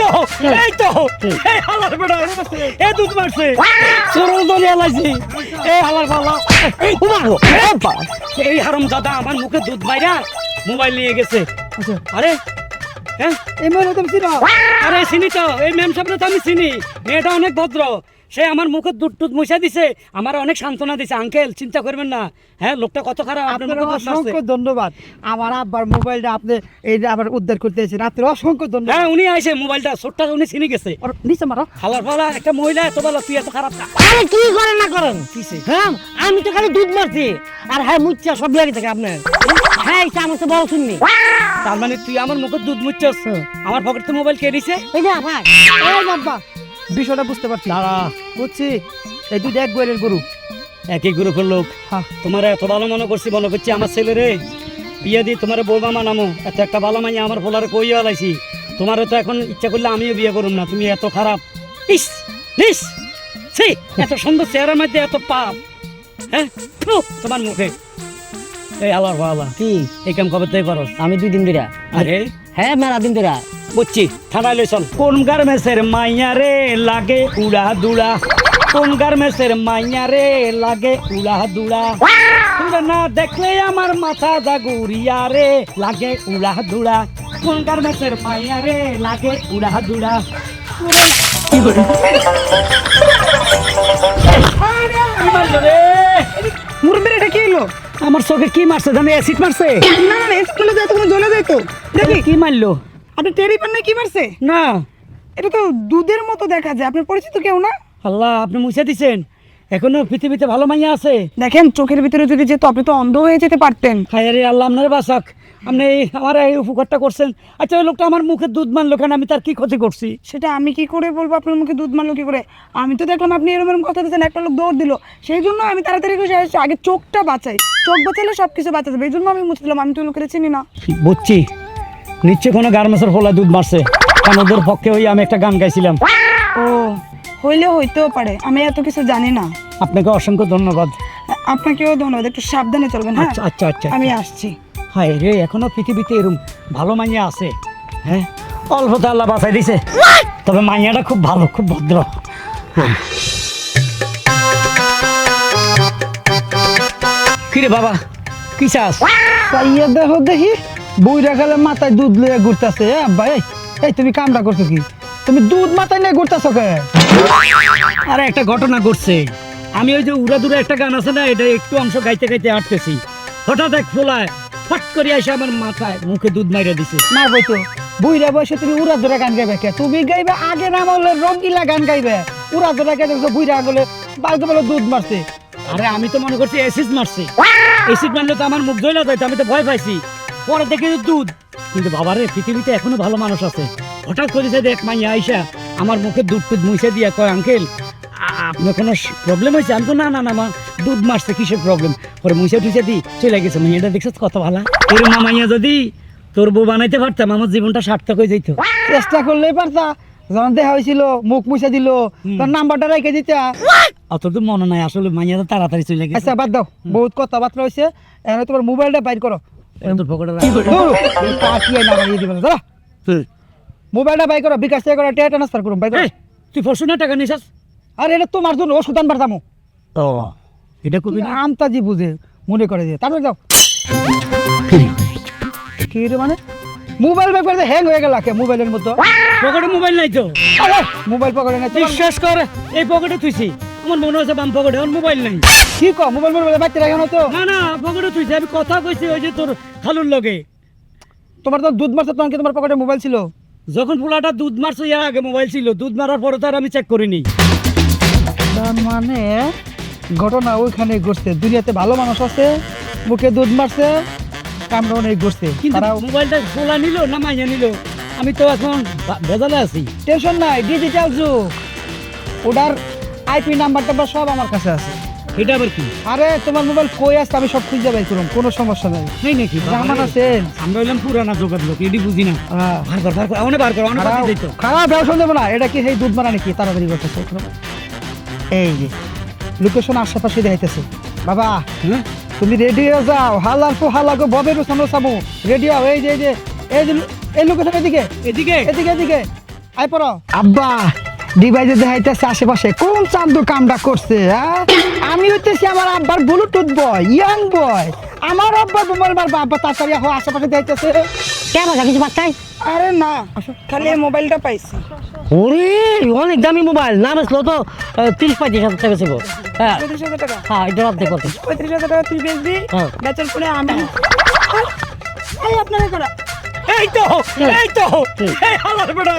তো এই তো এই হালার বেড়া এ দুধ মারছে। সরল দলে আলাইছি এই হালার এই উমাগো এই হারাম দাদা আমার মুখে দুধ মাইরা মোবাইল নিয়ে গেছে। আচ্ছা। আরে হ্যাঁ? এই তুমি চিনো। আরে চিনি তো। এই ম্যাম সাহেবরে তো আমি চিনি। মেয়েটা অনেক ভদ্র। সে আমার মুখে দুধ টুধ মুছা দিছে আমার অনেক সান্ত্বনা দিছে। আঙ্কেল চিন্তা করবেন না। হ্যাঁ লোকটা কত খারাপ আপনার। অসংখ্য ধন্যবাদ। আমার আব্বার মোবাইলটা আপনি এই যে আবার উদ্ধার করতে এসেছেন আপনার অসংখ্য ধন্যবাদ। হ্যাঁ উনি আইছে মোবাইলটা ছোট্টা উনি চিনি গেছে। আর নিচে মারো। খালার ফালা একটা মহিলা এত ভালো তুই এত খারাপ না। আরে কি করেন না করেন? হ্যাঁ আমি তো খালি দুধ মারছি। আর হ্যাঁ মুচ্ছা সব লাগে থাকে আপনার। হ্যাঁ এটা আমার তো বড় শুননি তার মানে তুই আমার মুখে দুধ মুচ্ছস? আমার পকেট তো মোবাইল কে দিছে? এই যে ভাই। এই আব্বা। বিষয়টা বুঝতে পারছি। দাঁড়া। বুঝছি এই দুইটা এক গোয়েলের গরু। একই গ্রুপের লোক। হ্যাঁ তোমার এত ভালো মনে করছি মনে করছি আমার ছেলে রে। বিয়ে দিয়ে তোমার বৌমা নামো। এত একটা ভালো মাইয়া আমার ফোলারে কইয়া লাইছি তোমার তো এখন ইচ্ছা করলে আমিও বিয়ে করুম না তুমি এত খারাপ। ইস ইস ছি এত সুন্দর চেহারার মধ্যে এত পাপ। হ্যাঁ? তোমার মুখে। এই আল্লাহর ভালা কি? এই কাম কবে থেকে করো আমি দুই দিন ধরে। আরে? হ্যাঁ মেলা দিন ধরে। বুঝছি থানায় লই চল কোন গার্মেন্টসের মাইয়া রে লাগে উড়া দুড়া? কোন গার্মেন্টসের মাইয়া রে লাগে উড়া দুড়া? না দেখলে আমার মাথা জাগুরিয়া রে লাগে উড়া দুড়া। কোন গার্মেন্টসের মাইয়া রে লাগে উড়া দুড়া? কি করে মারলো এটা কি হলো আমার চোখে কি মারছে? জানি অ্যাসিড মারছে। না না যায় তখন জ্বলে যায় তো। দেখি। কি মারলো? আপনি টেরি পান না কি মারছে? না। এটা তো দুধের মতো দেখা যায়। আপনার পরিচিত কেউ না? আল্লাহ আপনি মুছে দিছেন। এখনও পৃথিবীতে ভালো মাইয়া আছে। দেখেন চোখের ভিতরে যদি যেত আপনি তো অন্ধ হয়ে যেতে পারতেন। হায় রে আল্লাহ আপনার বাসাক। আপনি এই- আমার এই উপকারটা করছেন। আচ্ছা ওই লোকটা আমার মুখে দুধ মানলো কেন? আমি তার কি ক্ষতি করছি? সেটা আমি কি করে বলব? আপনার মুখে দুধ মারলো কি করে? আমি তো দেখলাম আপনি এরকম কথা দিচ্ছেন একটা লোক দৌড় দিল। সেই জন্য আমি তাড়াতাড়ি করে আগে চোখটা বাঁচাই। চোখ বাঁচালে সব কিছু বাঁচা যাবে। এই জন্য আমি মুছে দিলাম। আমি তো লোকের চিনি না। বুঝছি। নিশ্চয় কোনো গার্মেন্টসের ফোলা দুধ মারছে। কারণ ওদের পক্ষে ওই আমি একটা গান গাইছিলাম। ও হইলে হইতেও পারে। আমি এত কিছু জানি না। আপনাকে অসংখ্য ধন্যবাদ। আপনাকেও ধন্যবাদ। একটু সাবধানে চলবেন হ্যাঁ? আচ্ছা আচ্ছা আচ্ছা আমি আসছি। হায় রে এখনও পৃথিবীতে এরকম ভালো মাইয়া আছে হ্যাঁ? অল্পতে আল্লাহ বাঁচাই দিছে। তবে মাইয়াটা খুব ভালো খুব ভদ্র। হ্যাঁ। কিরে বাবা কি চাস? দেখো দেখি। বইরা গেলে মাথায় দুধ লইয়া ঘুরতেছে এই তুমি কামটা করছ কি? তুমি দুধ মাথায় নিয়ে ঘুরতেছো কে? আরে একটা ঘটনা ঘটছে। আমি ওই যে উড়া দূরে একটা গান আছে না এটা একটু অংশ গাইতে গাইতে হঠাৎ এক ফট করে এসে আমার মাথায় মুখে দুধ মাইরা দিছে। তো বুইরা বয়সে তুমি উড়া গান গাইবে কে? তুমি গাইবে আগে নাম হলে রঙ্গিলা গান গাইবে। উড়া গাইবে দেখছ বুইরা গেলে বালকে বলে দুধ মারছে। আরে আমি তো মনে করছি অ্যাসিড মারছে। অ্যাসিড মারলে তো আমার মুখ জ্বলা যায় আমি তো ভয় পাইছি। পরে দেখি দুধ। কিন্তু বাবারে পৃথিবীতে এখনও ভালো মানুষ আছে। হঠাৎ করে যে দেখ মাইয়া আইসা আমার মুখে দুধ টুধ মুছে দিয়া কয় আঙ্কেল আপনার কোনো প্রবলেম হয়েছে? আমি তো না না না মা দুধ মারছে কিসের প্রবলেম পরে মুছে টুছে দি চলে গেছে। মাইয়াটা দেখছিস কত ভালো? তোর মা মাইয়া যদি তোর বউ বানাইতে পারতাম আমার জীবনটা সার্থক হয়ে যেত চেষ্টা করলেই পারতা। যখন দেখা হয়েছিল মুখ মুছে দিল তোর নাম্বারটা রেখে দিতা। অত তো মনে নাই আসলে মাইয়া তো তাড়াতাড়ি চলে গেছে। আচ্ছা বাদ দাও। বহুত কথাবার্তা হয়েছে এখন তোমার মোবাইলটা বাইর করো। মোবাইলটা বাই করো বিকাশ থেকে করো টিয়া ট্রান্সফার করুন বাই করো। তুই না টাকা নিছাস? আর এটা তোমার জন্য ওষুধ আনবার দামো। ও এটা কবি না? আমতাজি বুঝে মনে করে যে। তারপরে যাও। কি রে মানে? মোবাইল ব্যাগ করে হ্যাং হয়ে গেল মোবাইলের মতো পকেটে মোবাইল নাই তো। মোবাইল পকেটে নাই বিশ্বাস কর এই পকেটে তুইছি আমার মনে হচ্ছে বাম পকেটে আমার মোবাইল নাই। কি কো মোবাইল মোবাইল বাচ্চা রাখে না তো? না না পকেটে তুইছি আমি কথা কইছি ওই যে তোর খালুর লগে। তোমার তো দুধ মারছে তখন কি তোমার পকেটে মোবাইল ছিল? যখন পোলাটা দুধ মারছে ইয়ার আগে মোবাইল ছিল দুধ মারার পরে তো আর আমি চেক করিনি। তার মানে ঘটনা ওইখানে ঘটছে। দুনিয়াতে ভালো মানুষ আছে মুখে দুধ মারছে কামড়া অনেক ঘটছে তারা মোবাইলটা খোলা নিল না মাইয়া নিল? আমি তো এখন ভেজালে আছি। টেনশন নাই ডিজিটাল যুগ। ওটার আইপি নাম্বার টাম্বার সব আমার কাছে আছে। এটা আবার কি? আরে তোমার মোবাইল কই আছে আমি সব খুঁজে বাই করুন কোনো সমস্যা নাই। নেই নাকি? জামান আছেন আমরা হইলাম পুরানা যোগার লোক এটি বুঝি না। হ্যাঁ। বার কর বার কর অনেক বার কর অনেক বাতি দিত খারাপ ব্যবসা দেবো না। এটা কি সেই দুধ মারা নাকি? তাড়াতাড়ি করতেছে এই যে লোকেশন আশেপাশে দেখাইতেছে। বাবা হ্যাঁ? তুমি রেডি হয়ে যাও। হালার পো হালাগো ববের সামনে সামু। রেডি হও এই যে এই যে এই লোকেশন এদিকে। এদিকে? এদিকে এদিকে। আই পড়ো। আব্বা! ডিভাইসে দেখাইতেছে আশেপাশে কোন চান্দু কামটা করছে হ্যাঁ? আমি হইতেছি আমার আব্বার ব্লুটুথ বয় ইয়াং বয় আমার আব্বার মোবাইল মারবা আব্বা তাড়াতাড়ি এখন আশেপাশে দেখাইতেছে। কেন কিছু বাচ্চাই আরে না খালি মোবাইলটা পাইছি। ওরে অনেক দামি মোবাইল না বেসলো তো তিরিশ পঁয়ত্রিশ হাজার টাকা ছিল। হ্যাঁ। পঁয়ত্রিশ হাজার টাকা? হ্যাঁ এটা কত। পঁয়ত্রিশ হাজার টাকা তুই বেচবি হ্যাঁ। বেচার পরে আমি এই আপনারা করা এই তো এই তো। এই হালার বেটা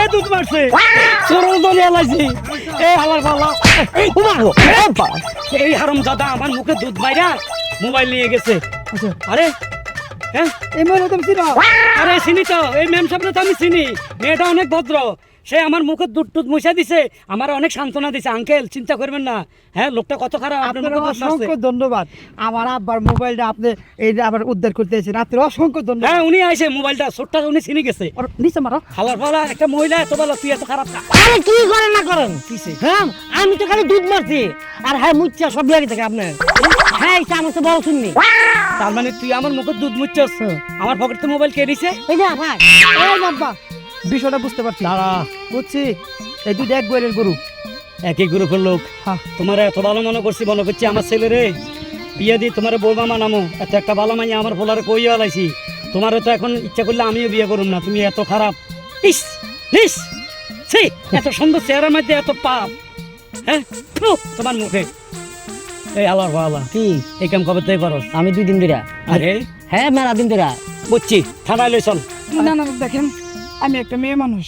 এ দুধ মারছে। সরল দলে আলাইছি এই হালার পালা এই উমাগো বাবা। এই হারাম দাদা আমার মুখে দুধ মাইরা মোবাইল নিয়ে গেছে। আরে হ্যাঁ? এই মোবাইল তুমি চিনো? আরে চিনি তো। এই ম্যাম সাহেবরা তো আমি চিনি। মেয়েটা অনেক ভদ্র। সে আমার মুখে দুধ টুধ মুছা দিছে আমার অনেক সান্ত্বনা দিছে। আঙ্কেল চিন্তা করবেন না। হ্যাঁ লোকটা কত খারাপ আপনার। অসংখ্য ধন্যবাদ। আমার আব্বার মোবাইলটা আপনি এই যে আবার উদ্ধার করতে এসেছেন আপনার অসংখ্য ধন্যবাদ। হ্যাঁ উনি আইছে মোবাইলটা ছোট্টা উনি চিনি গেছে। নিচে মারো। হালার পালা একটা মহিলা এত ভালো তুই এত খারাপ। না আরে কি করেন না করেন? কিসে? হ্যাঁ আমি তো খালি দুধ মারছি। আর হ্যাঁ মুচ্ছা সব লাগে থাকে আপনার। হ্যাঁ এই চামচ বড় শুননি তার মানে তুই আমার মুখে দুধ মুচ্ছস? আমার পকেটে মোবাইল কে দিছে? এই যে ভাই। এই আব্বা বিষয়টা বুঝতে পারছি। দাঁড়া। বুঝছি এই দুইটা এক বইয়ের গরু। একই গ্রুপের লোক হ্যাঁ। তোমার এত ভালো মনে করছি মনে করছি আমার ছেলে রে। বিয়ে দিয়ে তোমার বৌমা নামো। এত একটা ভালো মাইয়া আমার ফোলারে কই আলাইছি তোমারও তো এখন ইচ্ছা করলে আমিও বিয়ে করুম না। তুমি এত খারাপ। ইস ইস ছি এত সুন্দর চেহারার মধ্যে এত পাপ। হ্যাঁ? তোমার মুখে। এই আল্লাহ আল্লাহ কি? এই কাম কবে তুই করো? আমি দুই দিন ধরে। আরে? হ্যাঁ মেলা দিন ধরে। বুঝছি। থানায় লই চল। না না দেখেন। আমি একটা মেয়ে মানুষ।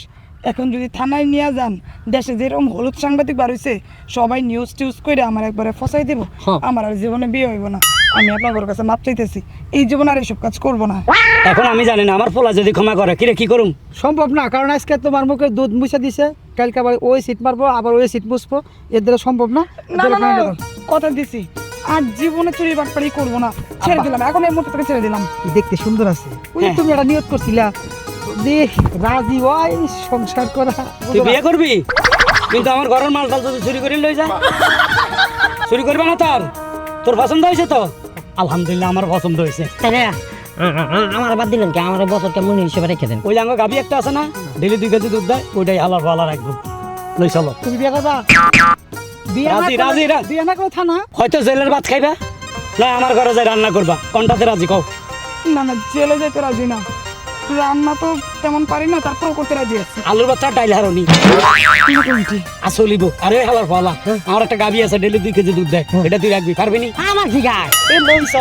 এখন যদি থানায় নিয়ে যান দেশে যেরকম হলুদ সাংবাদিক বার হইছে সবাই নিউজ টিউজ করে আমার একবারে ফসাই দেব। আমার আর জীবনে বিয়ে হইব না। আমি আপনার কাছে মাপ চাইতেছি এই জীবন আর এইসব কাজ করব না। এখন আমি জানি না আমার ফোলা যদি ক্ষমা করে কিরে কি করুম? সম্ভব না কারণ আজকে তোমার মুখে দুধ মুছে দিছে কালকে আবার ওই সিট মারবো আবার ওই সিট মুছবো এর দ্বারা সম্ভব না? না না না এদের কথা দিছি। আর জীবনে চুরি বাটপাড়ি করব না। ছেড়ে দিলাম এখন এই মুহূর্তে থেকে ছেড়ে দিলাম। দেখতে সুন্দর আছে। ওই হ্যাঁ। তুমি একটা নিয়ত করছিলা দেখ রাজি ওই সংসার করা। তুই বিয়ে করবি? কিন্তু আমার ঘরের মাল টাল যদি চুরি করে লই যা। চুরি করবে না তোর? তোর পছন্দ হয়েছে তো? আলহামদুলিল্লাহ আমার পছন্দ হয়েছে। আমার বাদ দিলেন কি? আমার বছর কেমন হিসেবে রেখে দেন। ওই আমার গাবি একটা আছে না? ডেলি দুই কেজি দুধ দেয় ওইটাই হালার ফালা রাখব লই চলো। তুমি বিয়ে করবা? বিয়ে না রাজি, রাজি। বিয়ে না করে থানা? হয়তো জেলের ভাত খাইবা। না আমার ঘরে যাই রান্না করবা। কোনটাতে রাজি কও। না না জেলে যেতে রাজি না। রান্না তো তেমন পারি না তারপর করতে রাজি আছি। আলুর বাচ্চা ডাইল হারনি। আসলিব আরে হালার ফালা আমার একটা গাবি আছে ডেলি দুই কেজি দুধ দেয়। এটা তুই রাখবি পারবি নি? আমার ঠিক আছে এ লইছ